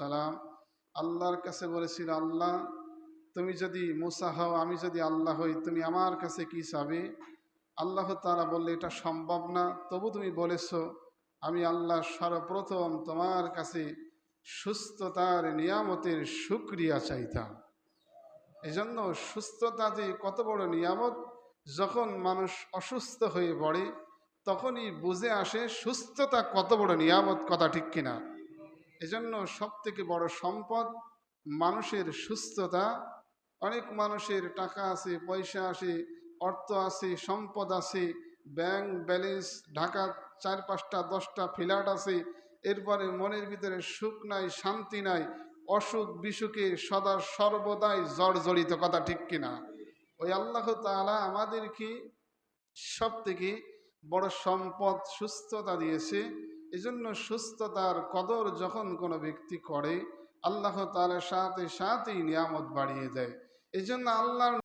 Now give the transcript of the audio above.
সালাম, আল্লাহর কাছে বলেছিল, আল্লাহ, তুমি যদি মুসা হও, আমি যদি আল্লাহ হই, তুমি আমার কাছে কি চাবে? আল্লাহ তারা বললে, এটা সম্ভব না। তবু তুমি বলেছ, আমি আল্লাহ সর্বপ্রথম তোমার কাছে সুস্থতার নিয়ামতের সুক্রিয়া চাইতাম। এজন্য সুস্থতা যে কত বড় নিয়ামত, যখন মানুষ অসুস্থ হয়ে পড়ে, তখনই বুঝে আসে সুস্থতা কত বড় নিয়ামত, কথা ঠিক কিনা। এজন্য সব থেকে বড় সম্পদ মানুষের সুস্থতা। অনেক মানুষের টাকা আছে, পয়সা আছে, অর্থ আছে, সম্পদ আছে, ব্যাংক ব্যালেন্স ঢাকা চার পাঁচটা দশটা ফ্ল্যাট আছে। এরপরে মনের ভিতরে সুখ নাই, শান্তি নাই, অসুখ বিসুখে সদা সর্বদাই জর্জরিত, কথা ঠিক কিনা? ওই আল্লাহ তাআলা আমাদেরকে সব থেকে বড় সম্পদ, সুস্থতা দিয়েছে। এজন্য সুস্থতার কদর যখন কোনো ব্যক্তি করে, আল্লাহ তাআলা সাথে সাথেই নিয়ামত বাড়িয়ে দেয়। এজন্য আল্লাহর